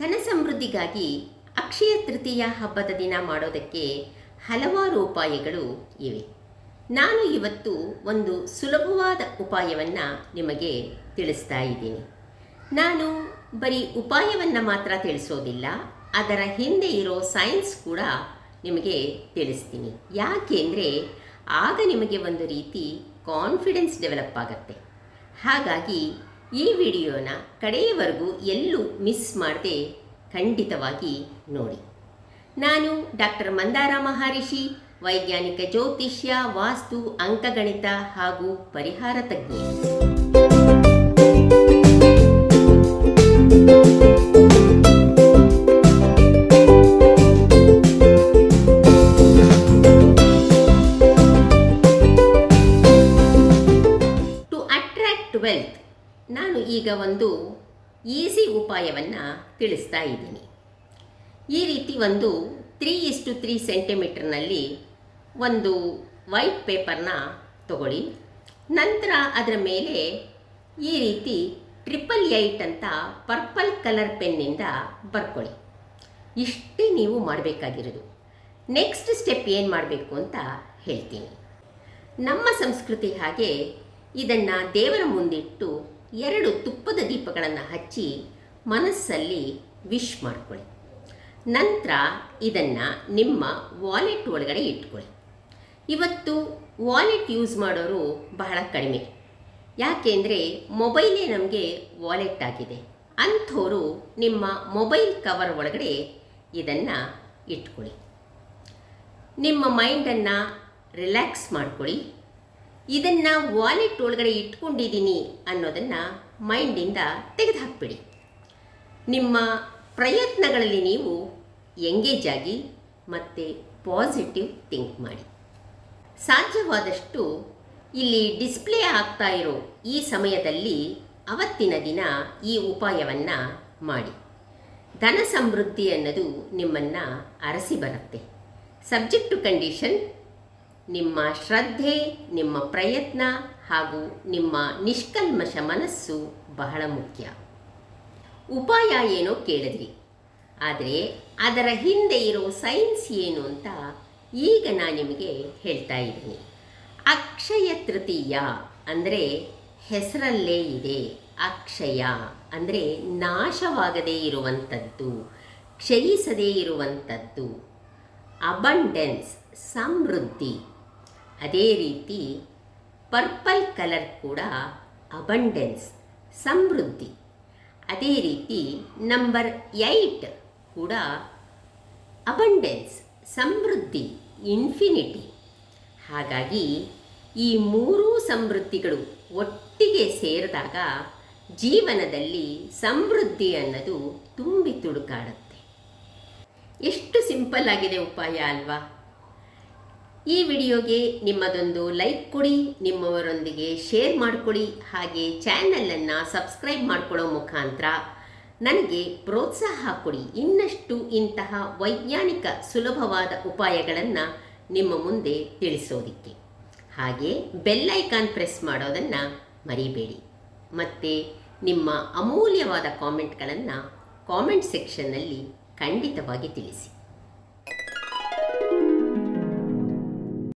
ಧನ ಸಮೃದ್ಧಿಗಾಗಿ ಅಕ್ಷಯ ತೃತೀಯ ಹಬ್ಬದ ದಿನ ಮಾಡೋದಕ್ಕೆ ಹಲವಾರು ಉಪಾಯಗಳು ಇವೆ. ನಾನು ಇವತ್ತು ಒಂದು ಸುಲಭವಾದ ಉಪಾಯವನ್ನು ನಿಮಗೆ ತಿಳಿಸ್ತಾ ಇದ್ದೀನಿ. ನಾನು ಬರೀ ಉಪಾಯವನ್ನು ಮಾತ್ರ ತಿಳಿಸೋದಿಲ್ಲ, ಅದರ ಹಿಂದೆ ಇರೋ ಸೈನ್ಸ್ ಕೂಡ ನಿಮಗೆ ತಿಳಿಸ್ತೀನಿ. ಯಾಕೆಂದರೆ ಆಗ ನಿಮಗೆ ಒಂದು ರೀತಿ ಕಾನ್ಫಿಡೆನ್ಸ್ ಡೆವಲಪ್ ಆಗುತ್ತೆ. ಹಾಗಾಗಿ ಈ ವಿಡಿಯೋನ ಕಡೆಯವರೆಗೂ ಎಲ್ಲೂ ಮಿಸ್ ಮಾಡದೆ ಖಂಡಿತವಾಗಿ ನೋಡಿ. ನಾನು ಡಾಕ್ಟರ್ ಮಂದಾರ ಮಹರ್ಷಿ, ವೈಜ್ಞಾನಿಕ ಜ್ಯೋತಿಷ್ಯ, ವಾಸ್ತು, ಅಂಕಗಣಿತ ಹಾಗೂ ಪರಿಹಾರ ತಜ್ಞೆ. ಟು ಅಟ್ರಾಕ್ಟ್ ವೆಲ್ತ್ ನಾನು ಈಗ ಒಂದು ಈಸಿ ಉಪಾಯವನ್ನು ತಿಳಿಸ್ತಾ ಇದ್ದೀನಿ. ಈ ರೀತಿ ಒಂದು ತ್ರೀ ಇಷ್ಟು ತ್ರೀ ಸೆಂಟಿಮೀಟರ್ನಲ್ಲಿ ಒಂದು ವೈಟ್ ಪೇಪರ್ನ ತಗೊಳ್ಳಿ. ನಂತರ ಅದರ ಮೇಲೆ ಈ ರೀತಿ ಟ್ರಿಪಲ್ ಏಯ್ಟ್ ಅಂತ ಪರ್ಪಲ್ ಕಲರ್ ಪೆನ್ನಿಂದ ಬರ್ಕೊಳ್ಳಿ. ಇಷ್ಟೇ ನೀವು ಮಾಡಬೇಕಾಗಿರೋದು. ನೆಕ್ಸ್ಟ್ ಸ್ಟೆಪ್ ಏನು ಮಾಡಬೇಕು ಅಂತ ಹೇಳ್ತೀನಿ. ನಮ್ಮ ಸಂಸ್ಕೃತಿ ಹಾಗೆ ಇದನ್ನು ದೇವರ ಮುಂದಿಟ್ಟು ಎರಡು ತುಪ್ಪದ ದೀಪಗಳನ್ನು ಹಚ್ಚಿ ಮನಸ್ಸಲ್ಲಿ ವಿಶ್ ಮಾಡ್ಕೊಳ್ಳಿ. ನಂತರ ಇದನ್ನು ನಿಮ್ಮ ವಾಲೆಟ್ ಒಳಗಡೆ ಇಟ್ಕೊಳ್ಳಿ. ಇವತ್ತು ವಾಲೆಟ್ ಯೂಸ್ ಮಾಡೋರು ಬಹಳ ಕಡಿಮೆ. ಯಾಕೆಂದರೆ ಮೊಬೈಲೇ ನಮಗೆ ವಾಲೆಟ್ ಆಗಿದೆ. ಅಂಥವರು ನಿಮ್ಮ ಮೊಬೈಲ್ ಕವರ್ ಒಳಗಡೆ ಇದನ್ನು ಇಟ್ಕೊಳ್ಳಿ. ನಿಮ್ಮ ಮೈಂಡನ್ನು ರಿಲ್ಯಾಕ್ಸ್ ಮಾಡ್ಕೊಳ್ಳಿ. ಇದನ್ನು ವಾಲೆಟ್ ಒಳಗಡೆ ಇಟ್ಕೊಂಡಿದ್ದೀನಿ ಅನ್ನೋದನ್ನು ಮೈಂಡಿಂದ ತೆಗೆದುಹಾಕ್ಬಿಡಿ. ನಿಮ್ಮ ಪ್ರಯತ್ನಗಳಲ್ಲಿ ನೀವು ಎಂಗೇಜ್ ಆಗಿ ಮತ್ತು ಪಾಸಿಟಿವ್ ಥಿಂಕ್ ಮಾಡಿ. ಸಾಧ್ಯವಾದಷ್ಟು ಇಲ್ಲಿ ಡಿಸ್ಪ್ಲೇ ಆಗ್ತಾ ಇರೋ ಈ ಸಮಯದಲ್ಲಿ ಅವತ್ತಿನ ದಿನ ಈ ಉಪಾಯವನ್ನು ಮಾಡಿ. ಧನ ಸಮೃದ್ಧಿ ಅನ್ನೋದು ನಿಮ್ಮನ್ನು ಅರಸಿ ಬರುತ್ತೆ. ಸಬ್ಜೆಕ್ಟ್ ಟು ಕಂಡೀಷನ್ ನಿಮ್ಮ ಶ್ರದ್ಧೆ, ನಿಮ್ಮ ಪ್ರಯತ್ನ ಹಾಗೂ ನಿಮ್ಮ ನಿಷ್ಕಲ್ಮಶ ಮನಸ್ಸು ಬಹಳ ಮುಖ್ಯ. ಉಪಾಯ ಏನೋ ಕೇಳಿದ್ರಿ. ಆದರೆ ಅದರ ಹಿಂದೆ ಇರೋ ಸೈನ್ಸ್ ಏನು ಅಂತ ಈಗ ನಾನು ನಿಮಗೆ ಹೇಳ್ತಾ ಇದ್ದೀನಿ. ಅಕ್ಷಯ ತೃತೀಯ ಅಂದರೆ ಹೆಸರಲ್ಲೇ ಇದೆ. ಅಕ್ಷಯ ಅಂದರೆ ನಾಶವಾಗದೇ ಇರುವಂಥದ್ದು, ಕ್ಷಯಿಸದೇ ಇರುವಂಥದ್ದು. ಅಬಂಡೆನ್ಸ್ ಸಮೃದ್ಧಿ. ಅದೇ ರೀತಿ ಪರ್ಪಲ್ ಕಲರ್ ಕೂಡ ಅಬಂಡೆನ್ಸ್ ಸಮೃದ್ಧಿ. ಅದೇ ರೀತಿ ನಂಬರ್ ಏಯ್ಟ್ ಕೂಡ ಅಬಂಡೆನ್ಸ್ ಸಮೃದ್ಧಿ ಇನ್ಫಿನಿಟಿ ಹಾಗಾಗಿ ಈ ಮೂರೂ ಸಮೃದ್ಧಿಗಳು ಒಟ್ಟಿಗೆ ಸೇರಿದಾಗ ಜೀವನದಲ್ಲಿ ಸಮೃದ್ಧಿ ಅನ್ನೋದು ತುಂಬಿ ತುಡುಕಾಡುತ್ತೆ. ಎಷ್ಟು ಸಿಂಪಲ್ ಆಗಿದೆ ಉಪಾಯ ಅಲ್ವಾ? ಈ ವಿಡಿಯೋಗೆ ನಿಮ್ಮದೊಂದು ಲೈಕ್ ಕೊಡಿ, ನಿಮ್ಮವರೊಂದಿಗೆ ಶೇರ್ ಮಾಡಿಕೊಡಿ ಹಾಗೆ ಚಾನಲನ್ನು ಸಬ್ಸ್ಕ್ರೈಬ್ ಮಾಡ್ಕೊಳ್ಳೋ ಮುಖಾಂತರ ನನಗೆ ಪ್ರೋತ್ಸಾಹ ಕೊಡಿ. ಇನ್ನಷ್ಟು ಇಂತಹ ವೈಜ್ಞಾನಿಕ ಸುಲಭವಾದ ಉಪಾಯಗಳನ್ನು ನಿಮ್ಮ ಮುಂದೆ ತಿಳಿಸೋದಿಕ್ಕೆ. ಹಾಗೆ ಬೆಲ್ಲೈಕಾನ್ ಪ್ರೆಸ್ ಮಾಡೋದನ್ನು ಮರಿಬೇಡಿ. ಮತ್ತು ನಿಮ್ಮ ಅಮೂಲ್ಯವಾದ ಕಾಮೆಂಟ್ಗಳನ್ನು ಕಾಮೆಂಟ್ ಸೆಕ್ಷನ್ನಲ್ಲಿ ಖಂಡಿತವಾಗಿ ತಿಳಿಸಿ.